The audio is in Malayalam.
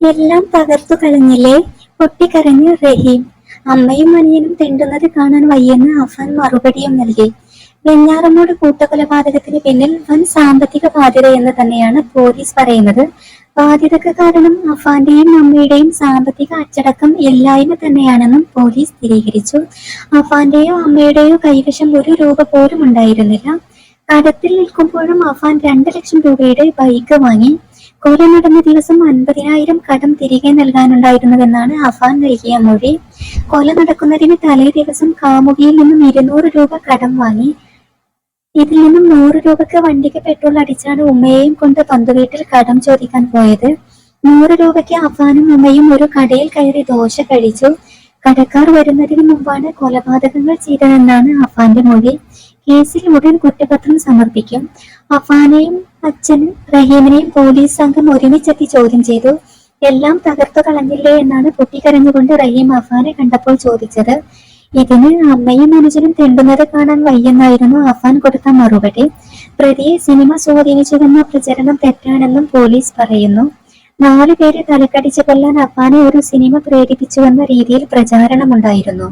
എല്ലാം തകർത്തു കളഞ്ഞില്ലേ? പൊട്ടിക്കരഞ്ഞു റഹീം. അമ്മയും അനിയനും തെണ്ടുന്നത് കാണാൻ വയ്യെന്ന് അഫാൻ മറുപടിയും നൽകി. വെഞ്ഞാറമ്മൂട് കൂട്ടക്കൊലപാതകത്തിന് പിന്നിൽ വൻ സാമ്പത്തിക ബാധ്യത എന്ന് തന്നെയാണ് പോലീസ് പറയുന്നത്. ബാധ്യതക്ക് കാരണം അഫാന്റെയും അമ്മയുടെയും സാമ്പത്തിക അച്ചടക്കം ഇല്ലായ്മ തന്നെയാണെന്നും പോലീസ് സ്ഥിരീകരിച്ചു. അഫാന്റെയോ അമ്മയുടെയോ കൈവശം ഒരു രൂപ പോലും ഉണ്ടായിരുന്നില്ല കടത്തിൽ നിൽക്കുമ്പോഴും അഫാൻ രണ്ട് ലക്ഷം രൂപയുടെ ബൈക്ക് വാങ്ങി. കൊല നടന്ന ദിവസം അൻപതിനായിരം കടം തിരികെ നൽകാനുണ്ടായിരുന്നുവെന്നാണ് അഫാൻ നൽകിയ മൊഴി. കൊല നടക്കുന്നതിന് തലേ ദിവസം കാമുകിയിൽ നിന്നും ഇരുന്നൂറ് രൂപ കടം വാങ്ങി. ഇതിൽ നിന്നും നൂറ് രൂപയ്ക്ക് വണ്ടിക്ക് പെട്രോൾ അടിച്ചാണ് ഉമ്മയെയും കൊണ്ട് പന്തുവീട്ടിൽ കടം ചോദിക്കാൻ പോയത്. നൂറ് രൂപയ്ക്ക് അഫാനും ഉമ്മയും ഒരു കടയിൽ കയറി ദോശ കഴിച്ചു. കടക്കാർ വരുന്നതിന് മുമ്പാണ് കൊലപാതകങ്ങൾ ചെയ്തതെന്നാണ് അഫാന്റെ മൊഴി. കേസിൽ ഉടൻ കുറ്റപത്രം സമർപ്പിക്കും. അഫാനെയും അച്ഛനും റഹീമിനെയും പോലീസ് സംഘം ഒരുമിച്ചെത്തി ചോദ്യം ചെയ്തു. എല്ലാം തകർത്തു കളഞ്ഞില്ലേ എന്നാണ് കുട്ടി പൊട്ടിക്കരഞ്ഞുകൊണ്ട് റഹീം അഫാനെ കണ്ടപ്പോൾ ചോദിച്ചത്. ഇതിന് അമ്മയും അനുജനും തെണ്ടുന്നത് കാണാൻ വയ്യെന്നായിരുന്നു അഫാൻ കൊടുത്ത മറുപടി. പ്രതിയെ സിനിമ സ്വാധീനിച്ചുവെന്ന പ്രചരണം തെറ്റാണെന്നും പോലീസ് പറയുന്നു. നാലു പേരെ തലക്കടിച്ചു കൊല്ലാൻ അഫാനെ ഒരു സിനിമ പ്രേരിപ്പിച്ചുവെന്ന രീതിയിൽ പ്രചാരണമുണ്ടായിരുന്നു.